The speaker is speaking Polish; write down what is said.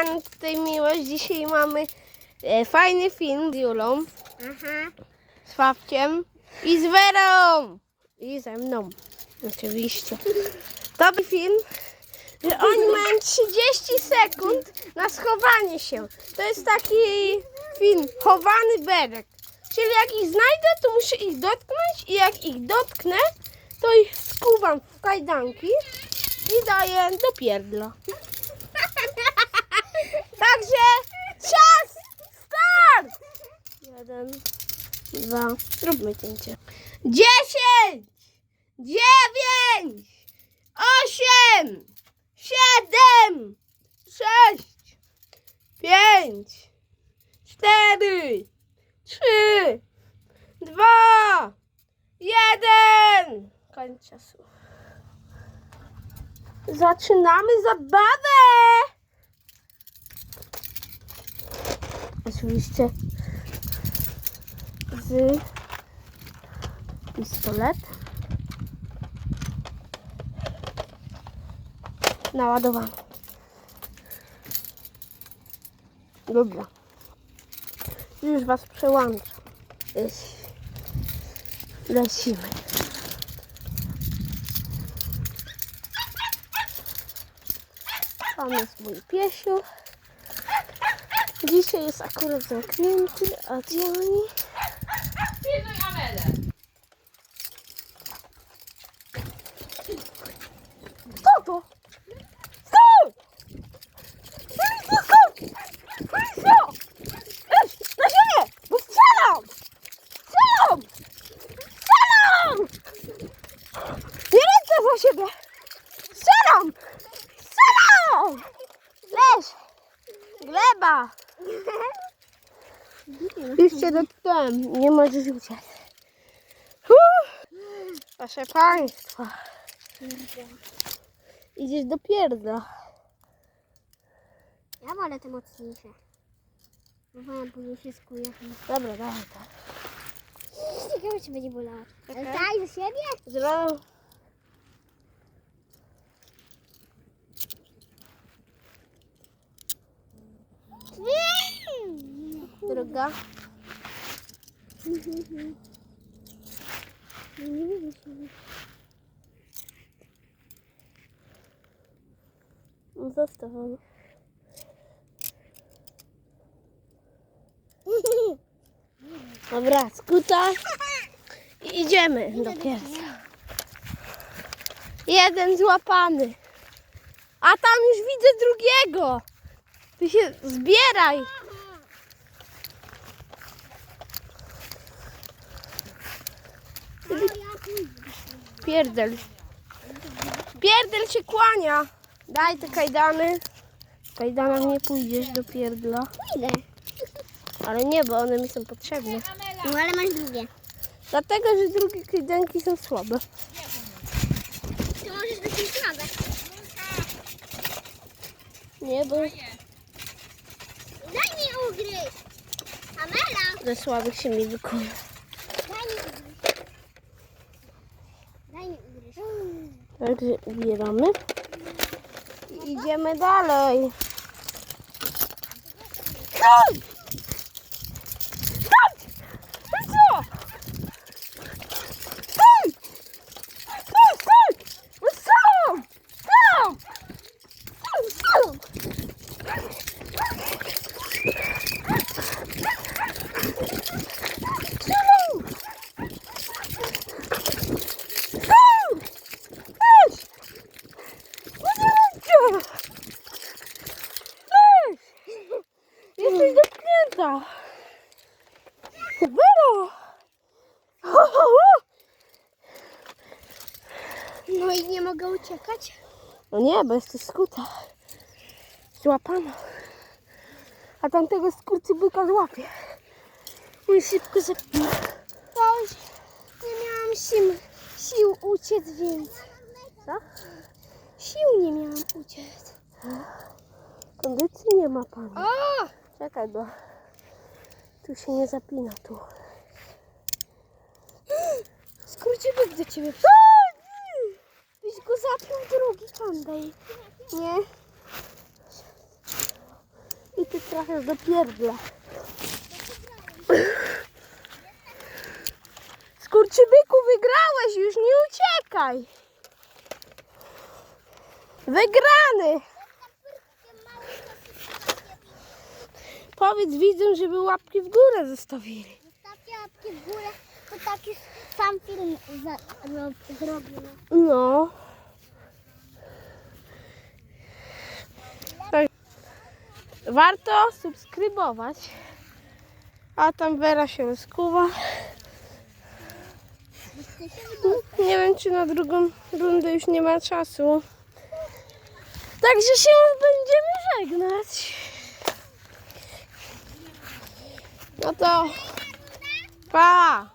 kochani, tutaj miłość. Dzisiaj mamy e, fajny film z Julą, Aha. z Fawciem i z Werą. I ze mną, oczywiście. To był film, że oni mają 30 sekund na schowanie się. To jest taki film, chowany berek. Czyli jak ich znajdę, to muszę ich dotknąć i jak ich dotknę, to ich skuwam w kajdanki i daję do pierdla. Także czas, start! Jeden, dwa, zróbmy cięcie. Dziesięć, dziewięć, osiem, siedem, sześć, pięć, cztery, trzy, dwa, jeden. Koniec czasu. Zaczynamy zabawę! Oczywiście z pistolet naładowany. Dobra. Już was przełączam. Ech. Lecimy. Tam jest mój piesiu. Dzisiaj jest akurat zamknięty, a dzwoni. Pilnuj Amelę. Kto to? Stój! Policja, stój! Policja! Ej, na ziemię! Bo strzelam! Strzelam! Strzelam! Nie! Gleba! Cię dotknąłem, nie możesz uciec. Proszę Państwa. Idziesz do pierdla. Ja wolę te mocniejsze. Bo ja później się skuję. Dobra, dawaj tak. Ciekawe, czy będzie bolało. Okej. Daj za siebie? Zro... Druga. No Zostaw. Dobra, skuta. Idziemy do pierdla. Jeden złapany. A tam już widzę drugiego. Ty się zbieraj. Pierdel. Pierdel się kłania. Daj te kajdany. W kajdanach nie pójdziesz do pierdla. Idę. Ale nie, bo one mi są potrzebne. No ale masz drugie. Dlatego, że drugie kajdanki są słabe. Ty możesz być słabe. Nie, bo Daj mi ugryźć. Amela, ze słabych się mi wykuje. daj mi ugryźć. Daj mi ugryźć. Także ubieramy. I idziemy dalej. Chodź! Chodź! No co? Stój! Stój, stój! No co? Co? Co? Co? Co? Stój! Weź! No nie róbcie! Weź! Jesteś dotknięta! Wero! No i nie mogę uciekać? No nie, bo jesteś skuta. Złapana. A tamtego skurczybyka złapie. Mój szybko zapina. Oj, nie miałam sił, sił uciec, więc Co? sił nie miałam uciec. Kondycji nie ma pani. O! Czekaj, bo tu się nie zapina tu. Skurczybyk do ciebie Byś zapiął drugi kandej. Nie. ty trochę zapierdla. Skurczybyku, wygrałeś, już nie uciekaj. Wygrany. Powiedz widzom, żeby łapki w górę zostawili. Zostawcie łapki w górę, bo taki sam film zrobimy. No. Warto subskrybować. A tam Wera się skuwa. Nie wiem, czy na drugą rundę już nie ma czasu. Także się będziemy żegnać. No to pa!